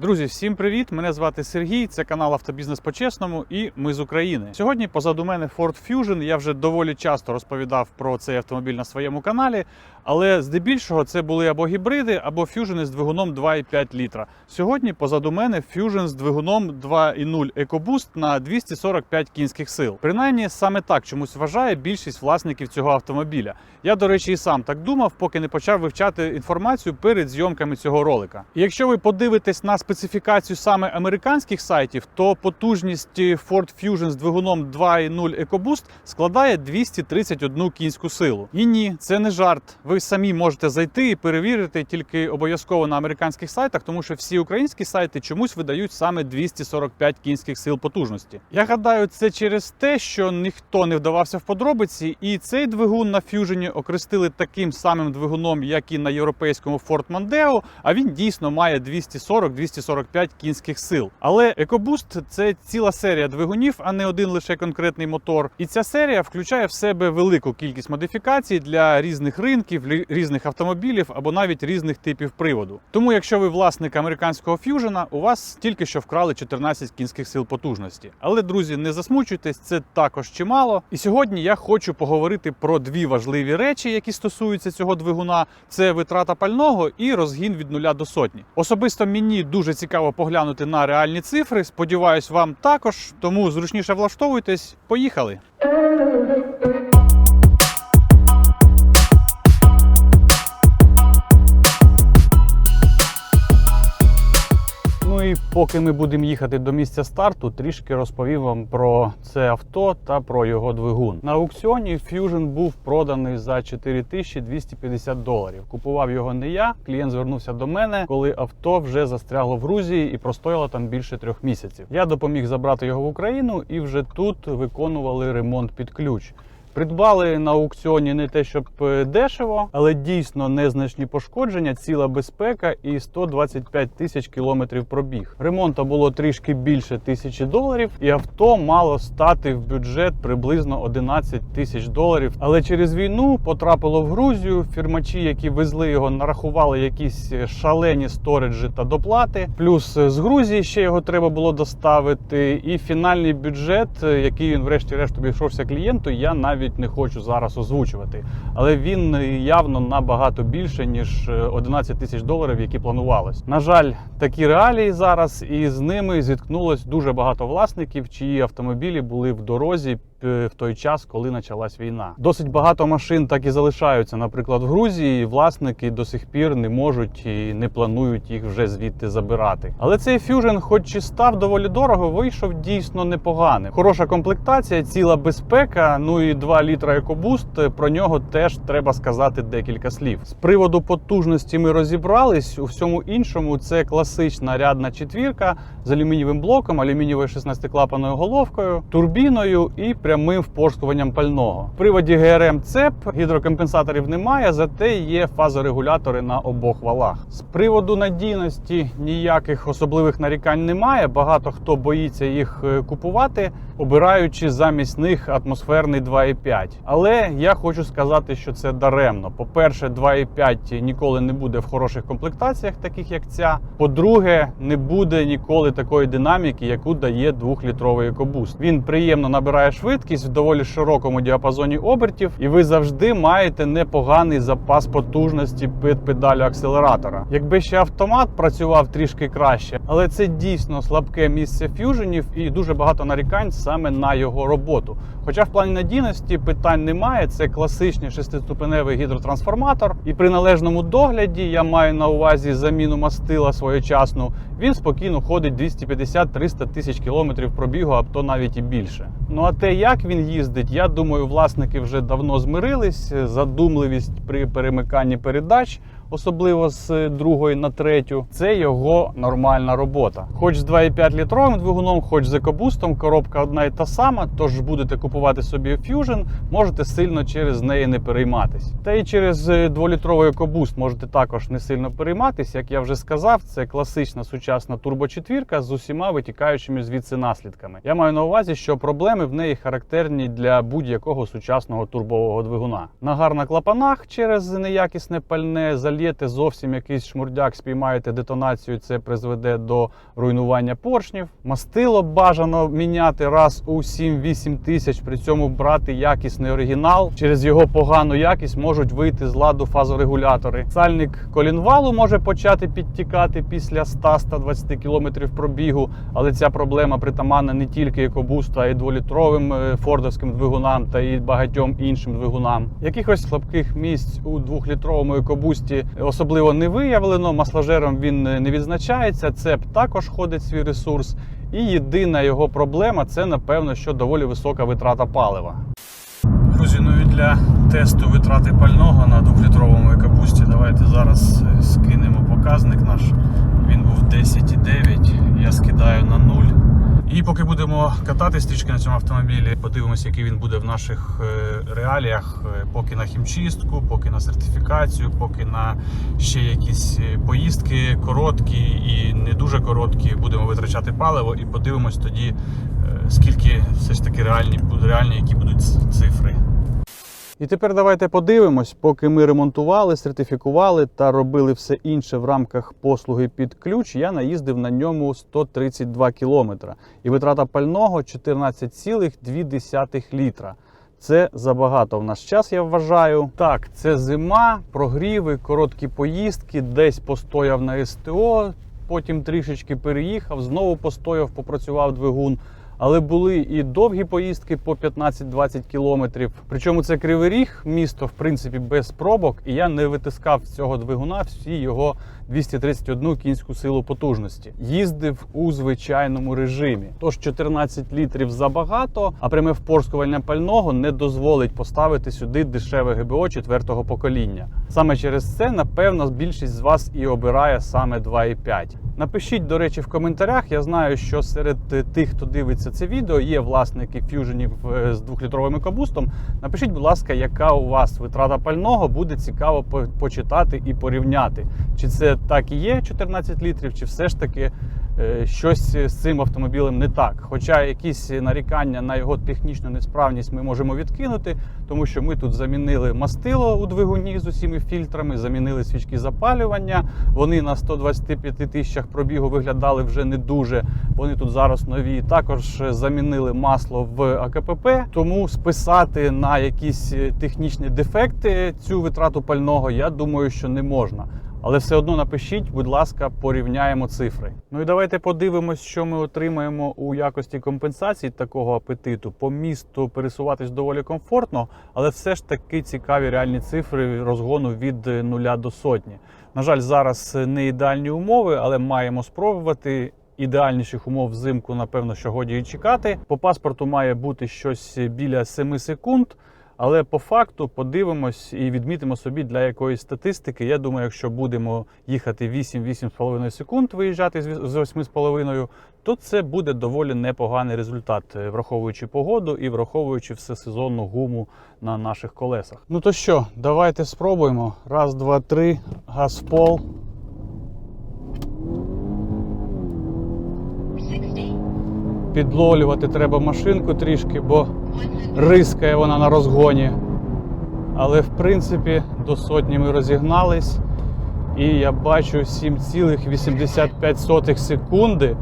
Друзі, всім привіт! Мене звати Сергій. Це канал Автобізнес по-чесному, і ми з України. Сьогодні позаду мене Ford Fusion. Я вже доволі часто розповідав про цей автомобіль на своєму каналі, але здебільшого це були або гібриди, або Fusion з двигуном 2,5 літра. Сьогодні позаду мене Fusion з двигуном 2,0 EcoBoost на 245 кінських сил. Принаймні саме так чомусь вважає більшість власників цього автомобіля. Я, до речі, і сам так думав, поки не почав вивчати інформацію перед зйомками цього ролика. І якщо ви подивитесь на специфікацію саме американських сайтів, то потужність Ford Fusion з двигуном 2.0 EcoBoost складає 231 кінську силу. І ні, це не жарт. Ви самі можете зайти і перевірити тільки обов'язково на американських сайтах, тому що всі українські сайти чомусь видають саме 245 кінських сил потужності. Я гадаю, це через те, що ніхто не вдавався в подробиці, і цей двигун на Fusion окрестили таким самим двигуном, як і на європейському Ford Mondeo, а він дійсно має 240-245 кінських сил. Але EcoBoost – це ціла серія двигунів, а не один лише конкретний мотор. І ця серія включає в себе велику кількість модифікацій для різних ринків, різних автомобілів або навіть різних типів приводу. Тому, якщо ви власник американського Fusion, у вас тільки що вкрали 14 кінських сил потужності. Але, друзі, не засмучуйтесь, це також чимало. І сьогодні я хочу поговорити про дві важливі речі, які стосуються цього двигуна: це витрата пального і розгін від нуля до сотні. Особисто мені дуже цікаво поглянути на реальні цифри. Сподіваюсь, вам також. Тому зручніше влаштовуйтесь. Поїхали! Поки ми будемо їхати до місця старту, трішки розповім вам про це авто та про його двигун. На аукціоні Fusion був проданий за 4250 доларів. Купував його не я. Клієнт звернувся до мене, коли авто вже застрягло в Грузії і простояло там більше трьох місяців. Я допоміг забрати його в Україну і вже тут виконували ремонт під ключ. Придбали на аукціоні не те, щоб е, дешево, але дійсно незначні пошкодження, ціла безпека і 125 тисяч кілометрів пробіг. Ремонту було трішки більше тисячі доларів, і авто мало стати в бюджет приблизно 11 тисяч доларів. Але через війну потрапило в Грузію. Фірмачі, які везли його, нарахували якісь шалені сториджі та доплати. Плюс е, з Грузії ще його треба було доставити. І фінальний бюджет, е, який він врешті-решт обійшовся клієнту, я навіть не хочу зараз озвучувати. Але він е, явно набагато більше ніж е, 11 тисяч доларів, які планувалось. На жаль, такі реалії зараз, і з ними зіткнулось дуже багато власників, чиї автомобілі були в дорозі. Е, В той час, коли почалась війна, досить багато машин так і залишаються. Наприклад, в Грузії власники до сих пір не можуть і не планують їх вже звідти забирати. Але цей Fusion, хоч і став доволі дорого, вийшов дійсно непоганим. Хороша комплектація, ціла безпека. Ну і 2 літра EcoBoost, Про нього теж треба сказати декілька слів. З приводу потужності ми розібрались. У всьому іншому це класична рядна четвірка з алюмінієвим блоком, алюмінієвою 16-клапаною головкою, турбіною і прямим впорскуванням пального. В приводі ГРМ цеп гідрокомпенсаторів немає, зате є фазорегулятори на обох валах. З приводу надійності ніяких особливих нарікань немає. Багато хто боїться їх е, купувати, обираючи замість них атмосферний 2,5. Але я хочу сказати, що це даремно. По-перше, 2,5 ніколи не буде в хороших комплектаціях, таких як ця. По-друге, не буде ніколи такої динаміки, яку дає 2-літровий EcoBoost. Він приємно набирає швидкість в доволі широкому діапазоні обертів, і ви завжди маєте непоганий запас потужності під педалю акселератора. Якби ще автомат працював трішки краще, але це дійсно слабке місце ф'юженів і дуже багато нарікань саме на його роботу. Хоча в плані надійності питань немає, це класичний шестиступеневий гідротрансформатор, і при належному догляді я маю на увазі заміну мастила своєчасну. Він спокійно ходить 250-300 тисяч кілометрів пробігу, а то навіть і більше. Ну а те, як він їздить, я думаю, власники вже давно змирились. Задумливість при перемиканні передач особливо з другої на третю, це його нормальна робота. Хоч з 2,5 літровим двигуном, хоч з екобустом, коробка одна і та сама. Тож будете купувати собі Fusion, можете сильно через неї не перейматись. Та й через 2-літровий екобуст можете також не сильно перейматись. Як я вже сказав, це класична сучасна турбочетвірка з усіма витікаючими звідси наслідками. Я маю на увазі, що проблеми в неї характерні для будь-якого сучасного турбового двигуна. Нагар на клапанах через неякісне пальне залізо зальєте зовсім якийсь шмурдяк, спіймаєте детонацію, це призведе до руйнування поршнів. Мастило бажано міняти раз у 7-8 тисяч, при цьому брати якісний оригінал. Через його погану якість можуть вийти з ладу фазорегулятори. Сальник колінвалу може почати підтікати після 100-120 км пробігу, але ця проблема притаманна не тільки екобусту, а й дволітровим е, фордовським двигунам та і багатьом іншим двигунам. Якихось слабких місць у двохлітровому екобусті особливо не виявлено. Масложером він е, не відзначається. Цеп також ходить свій ресурс. І єдина його проблема це напевно, що доволі висока витрата палива. Друзі, ну і для тесту витрати пального на двохлітровому екобусті давайте зараз е, скинемо показник наш. Він був 10,9, я скидаю на 0. І поки будемо кататись трішки на цьому автомобілі, подивимося, який він буде в наших е, реаліях, е, поки на хімчистку, поки на сертифікацію, поки на ще якісь е, поїздки короткі і не дуже короткі, будемо витрачати паливо і подивимось тоді, скільки все ж таки реальні, реальні які будуть цифри. І тепер давайте подивимось, поки ми ремонтували, сертифікували та робили все інше в рамках послуги під ключ, я наїздив на ньому 132 кілометра. І витрата пального 14,2 літра. Це забагато в наш час, я вважаю. Так, це зима, прогріви, короткі поїздки, десь постояв на СТО, потім трішечки переїхав, знову постояв, попрацював двигун. Але були і довгі поїздки по 15-20 кілометрів. Причому це кривий ріг, місто в принципі без пробок, і я не витискав цього двигуна всі його 231 кінську силу потужності. Їздив у звичайному режимі. Тож 14 літрів забагато, а пряме впорскування пального не дозволить поставити сюди дешеве ГБО четвертого покоління. Саме через це, напевно, більшість з вас і обирає саме 2,5. Напишіть, до речі, в коментарях. Я знаю, що серед тих, хто дивиться це відео, є власники ф'юженів з з двохлітровим екобустом. Напишіть, будь ласка, яка у вас витрата пального, буде цікаво почитати і порівняти. Чи це так і є 14 літрів, чи все ж таки е, щось з цим автомобілем не так. Хоча якісь нарікання на його технічну несправність ми можемо відкинути, тому що ми тут замінили мастило у двигуні з усіми фільтрами, замінили свічки запалювання. Вони на 125 тисячах пробігу виглядали вже не дуже. Вони тут зараз нові. Також замінили масло в АКПП. Тому списати на якісь е, технічні дефекти цю витрату пального, я думаю, що не можна. Але все одно напишіть, будь ласка, порівняємо цифри. Ну і давайте подивимось, що ми отримаємо у якості компенсації такого апетиту. По місту пересуватись доволі комфортно, але все ж таки цікаві реальні цифри розгону від е, нуля до сотні. На жаль, зараз не ідеальні умови, але маємо спробувати. Ідеальніших умов взимку, напевно, що годі і чекати. По паспорту має бути щось біля 7 секунд. Але по факту подивимось і відмітимо собі для якоїсь статистики. Я думаю, якщо будемо їхати 8-8,5 секунд, виїжджати з віс- з 8,5, то це буде доволі непоганий результат, е, враховуючи погоду і враховуючи всесезонну гуму на наших колесах. Ну то що, давайте спробуємо. Раз, два, три, газ в пол. 60, Підловлювати треба машинку трішки, бо 100, рискає вона на розгоні. Але в принципі до сотні ми розігнались. І я бачу 7,85 секунди.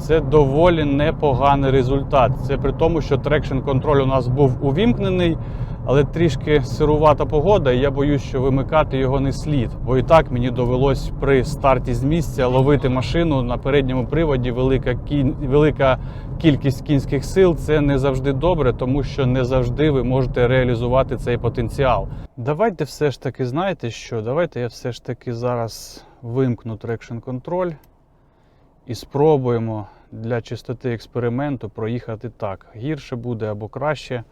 Це доволі непоганий результат. Це при тому, що трекшн контроль у нас був увімкнений, але трішки сирувата погода, і я боюсь, що вимикати його не слід. Бо і так мені довелось при старті з місця ловити машину на передньому приводі. Велика кінь... велика кількість кінських сил це не завжди добре, тому що не завжди ви можете реалізувати цей потенціал. Давайте все ж таки, знаєте що? Давайте я все ж таки зараз вимкну трекшн контроль і спробуємо для чистоти експерименту проїхати так. Гірше буде або краще,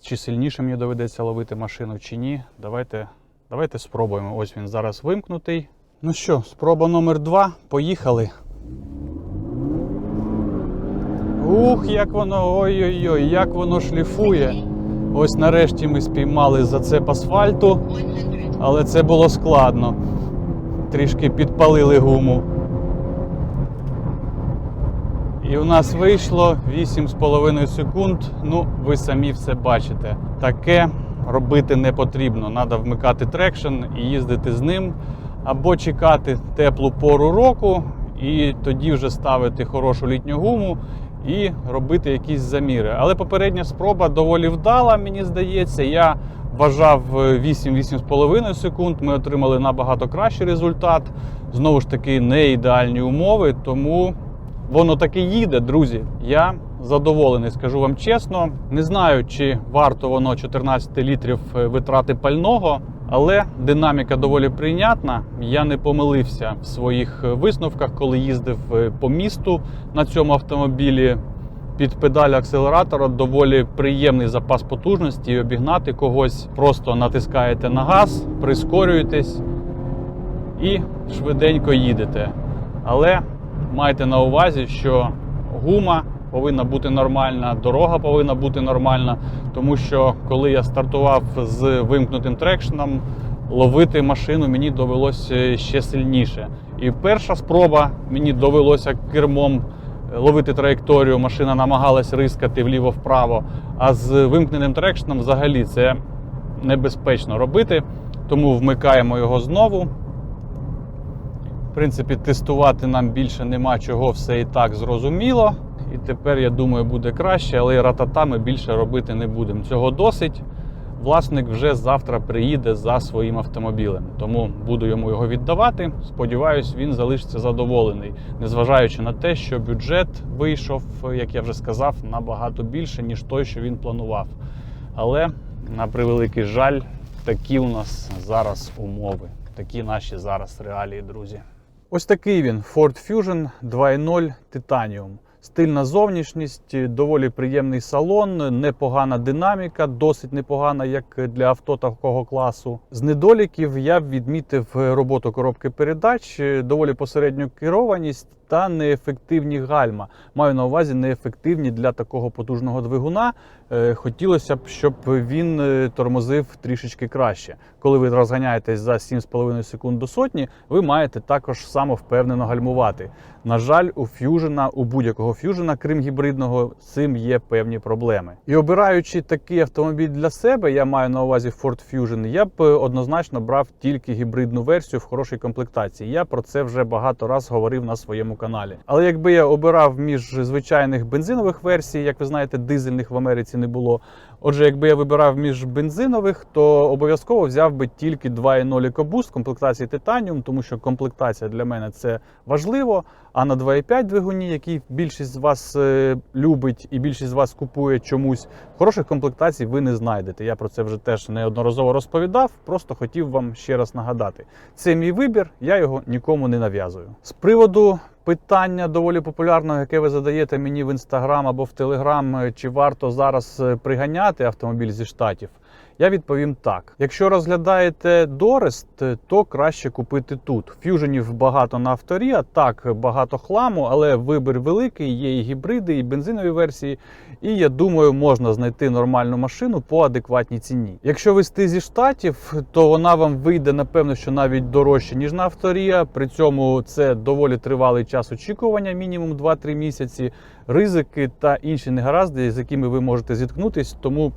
чи сильніше мені доведеться ловити машину, чи ні. Давайте, давайте спробуємо. Ось він зараз вимкнутий. Ну що, спроба номер два. Поїхали. Ух, як воно, ой-ой-ой, як воно шліфує. Ось нарешті ми спіймали зацеп асфальту, але це було складно. Трішки підпалили гуму. І у нас вийшло 8,5 секунд. Ну, ви самі все бачите. Таке робити не потрібно. Треба вмикати трекшн і їздити з ним. або чекати теплу пору року і тоді вже ставити хорошу літню гуму і робити якісь заміри. Але попередня спроба доволі вдала, мені здається. Я вважав 8-8,5 секунд. Ми отримали набагато кращий результат. Знову ж таки, не ідеальні умови, тому воно таки їде, друзі. Я задоволений, скажу вам чесно. Не знаю, чи варто воно 14 літрів е, витрати пального, але динаміка доволі прийнятна. Я не помилився в своїх е, висновках, коли їздив е, по місту на цьому автомобілі. Під педаль акселератора доволі приємний запас потужності і обігнати когось. Просто натискаєте на газ, прискорюєтесь і швиденько їдете. Але майте на увазі, що гума повинна бути нормальна, дорога повинна бути нормальна, тому що коли я стартував з вимкнутим трекшеном, ловити машину мені довелося ще сильніше. І перша спроба мені довелося кермом ловити траєкторію, машина намагалась рискати вліво-вправо. А з вимкненим трекшеном взагалі це небезпечно робити, тому вмикаємо його знову. Принципі, тестувати нам більше нема чого, все і так зрозуміло. І тепер, я думаю, буде краще, але ратата ми більше робити не будемо. Цього досить. Власник вже завтра приїде за своїм автомобілем, тому буду йому його віддавати. Сподіваюсь, він залишиться задоволений, незважаючи на те, що бюджет вийшов, як я вже сказав, набагато більше, ніж той, що він планував. Але на превеликий жаль, такі у нас зараз умови, такі наші зараз реалії, друзі. Ось такий він Ford Fusion 2.0 Titanium. Стильна зовнішність, доволі приємний салон, непогана динаміка, досить непогана, як для авто такого класу. З недоліків я б відмітив роботу коробки передач, доволі посередню керованість та неефективні гальма. Маю на увазі неефективні для такого потужного двигуна. Е, Хотілося б, щоб він е, тормозив трішечки краще. Коли ви розганяєтесь за 7,5 секунд до сотні, ви маєте також самовпевнено гальмувати. На жаль, у ф'южена, у будь-якого ф'южена, крім гібридного, цим є певні проблеми. І обираючи такий автомобіль для себе, я маю на увазі Ford Fusion, я б е, однозначно брав тільки гібридну версію в хорошій комплектації. Я про це вже багато раз говорив на своєму каналі. Але якби я обирав між звичайних бензинових версій, як ви знаєте, дизельних в Америці не було. Отже, якби я вибирав між бензинових, то обов'язково взяв би тільки 2.0 EcoBoost комплектації Titanium, тому що комплектація для мене це важливо. А на 2.5 двигуні, який більшість з вас е, любить і більшість з вас купує чомусь, хороших комплектацій ви не знайдете. Я про це вже теж неодноразово розповідав. Просто хотів вам ще раз нагадати. Це мій вибір, я його нікому не нав'язую. З приводу питання доволі популярного, яке ви задаєте мені в інстаграм або в телеграм, чи варто зараз е, приганяти автомобіль зі штатів. Я відповім так: якщо розглядаєте Дорест, то краще купити тут. Ф'юженів багато на авторі, а так багато хламу, але вибір великий. Є і гібриди, і бензинові версії. І я думаю, можна знайти нормальну машину по адекватній ціні. Якщо вести зі штатів, то вона вам вийде напевно, що навіть дорожче ніж на авторія. При цьому це доволі тривалий час очікування, мінімум 2-3 місяці, ризики та інші негаразди, з якими ви можете зіткнутись. Тому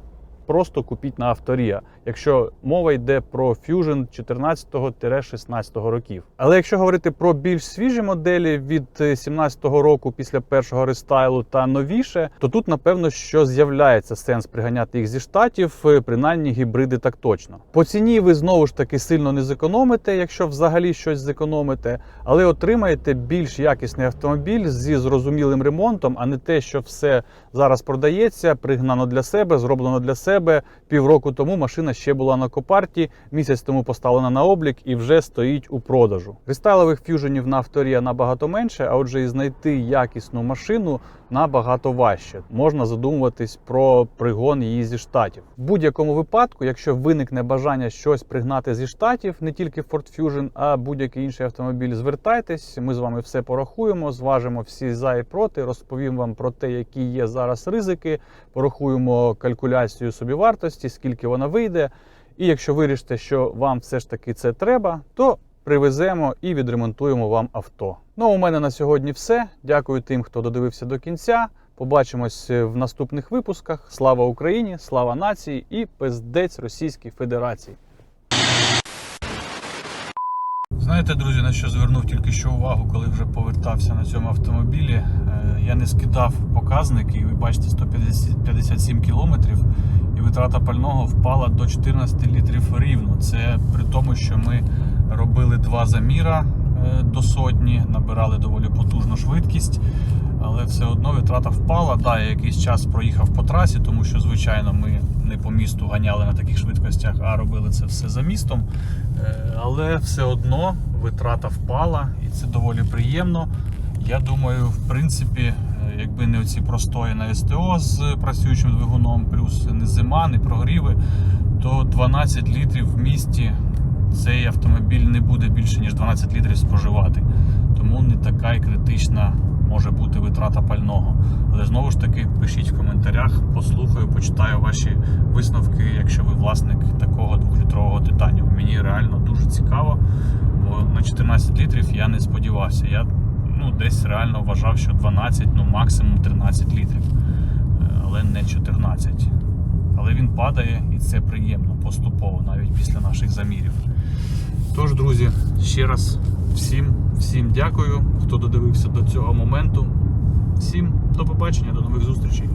просто купіть на авторія, якщо мова йде про Fusion 14-16 років. Але якщо говорити про більш свіжі моделі від 17-го року після першого рестайлу та новіше, то тут напевно що з'являється сенс приганяти їх зі штатів, е, принаймні гібриди так точно. По ціні ви знову ж таки сильно не зекономите, якщо взагалі щось зекономите, але отримаєте більш якісний автомобіль зі зрозумілим ремонтом, а не те, що все зараз продається, пригнано для себе, зроблено для себе. Півроку тому машина ще була на копарті, місяць тому поставлена на облік і вже стоїть у продажу. Рестайлових ф'юженів на авторія набагато менше, а отже, і знайти якісну машину набагато важче. Можна задумуватись про пригон її зі штатів. В будь-якому випадку, якщо виникне бажання щось пригнати зі штатів, не тільки Ford Fusion, а будь-який інший автомобіль, звертайтесь. Ми з вами все порахуємо, зважимо всі за і проти, розповім вам про те, які є зараз ризики, порахуємо калькуляцію собівартості, скільки вона вийде. І якщо вирішите, що вам все ж таки це треба, то привеземо і відремонтуємо вам авто. Ну, у мене на сьогодні все. Дякую тим, хто додивився до кінця. Побачимось в наступних випусках. Слава Україні, слава нації і пиздець Російській Федерації. Знаєте, друзі, на що звернув тільки що увагу, коли вже повертався на цьому автомобілі. Е, Я не скидав показники, і ви бачите 157 кілометрів, і витрата пального впала до 14 літрів рівно. Це при тому, що ми робили два заміра е, до сотні, набирали доволі потужну швидкість, але все одно витрата впала. Да, я якийсь час проїхав по трасі, тому що, звичайно, ми не по місту ганяли на таких швидкостях, а робили це все за містом. Е, Але все одно витрата впала, і це доволі приємно. Я думаю, в принципі, е, якби не оці простої на СТО з працюючим двигуном, плюс не зима, не прогріви, то 12 літрів в місті цей автомобіль не буде більше ніж 12 літрів споживати. Тому не така і критична може бути витрата пального. Але знову ж таки пишіть в коментарях, послухаю, почитаю ваші висновки, якщо ви власник такого двохлітрового титанів. Мені реально дуже цікаво, бо на 14 літрів я не сподівався. Я ну, десь реально вважав, що 12, ну максимум 13 літрів, Е, але не 14. Але він падає і це приємно поступово, навіть після наших замірів. Тож, друзі, ще раз всім, всім дякую, хто додивився до цього моменту. Всім до побачення, до нових зустрічей.